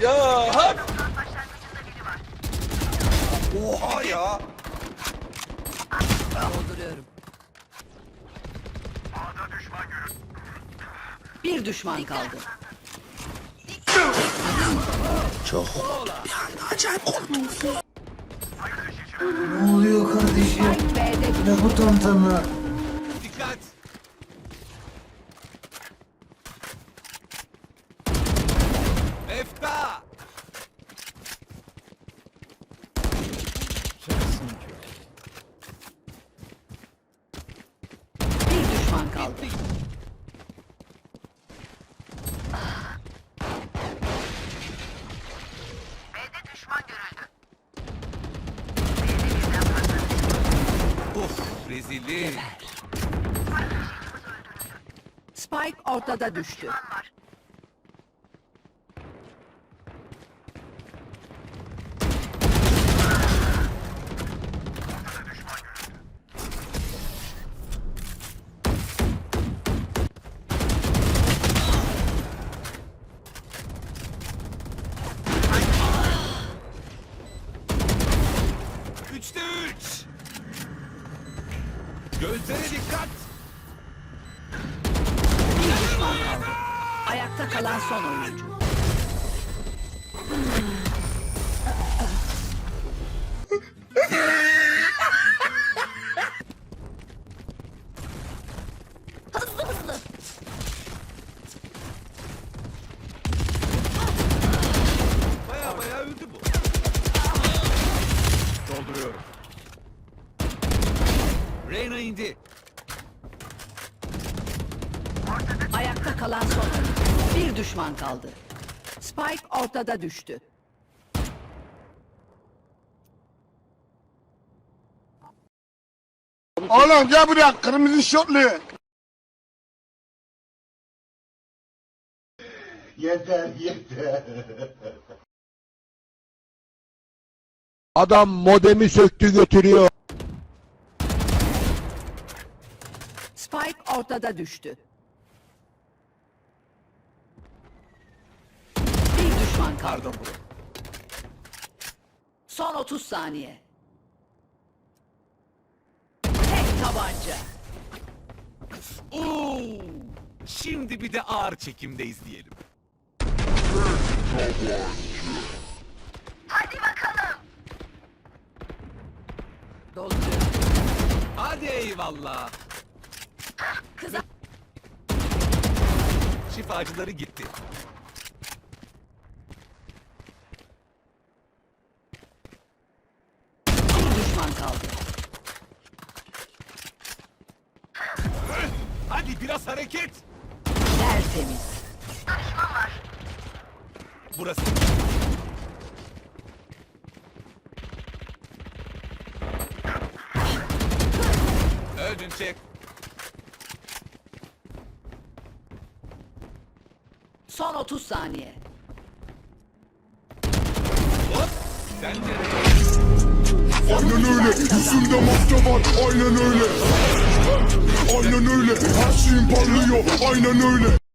Ya hak. Oha ya. Dolduruyorum. Bir düşman kaldı. Ne oluyor kardeşim? Ne bu tantana? Dikkat. Efta. Bir düşman kaldı. Uf rezillik. Spike ortada düştü. Üçte Gözlere dikkat. Bir düşman kaldı. Ayakta kalan son oyuncu. Baya baya öldü bu. Dolduruyorum. Reyna indi. Ayakta kalan son oyuncu. Bir düşman kaldı. Spike ortada düştü. Oğlum gel buraya kırmızı şortlu. Yeter yeter. Adam modemi söktü götürüyor. Spike ortada düştü. Bir düşman kaldı. Son 30 saniye. Tek tabanca. Oo! Şimdi bir de ağır çekimde izleyelim. Dolduruyorum. Hadi eyvallah. Kıza Şifacıları gitti. bir düşman kaldı. Hadi biraz hareket. Tertemiz. Burası. Öldün çek. Son 30 saniye. Hop. Sen nereye? Aynen öyle. Yüzünde maske var. Aynen öyle. Aynen öyle. Her şeyin parlıyor. Aynen öyle.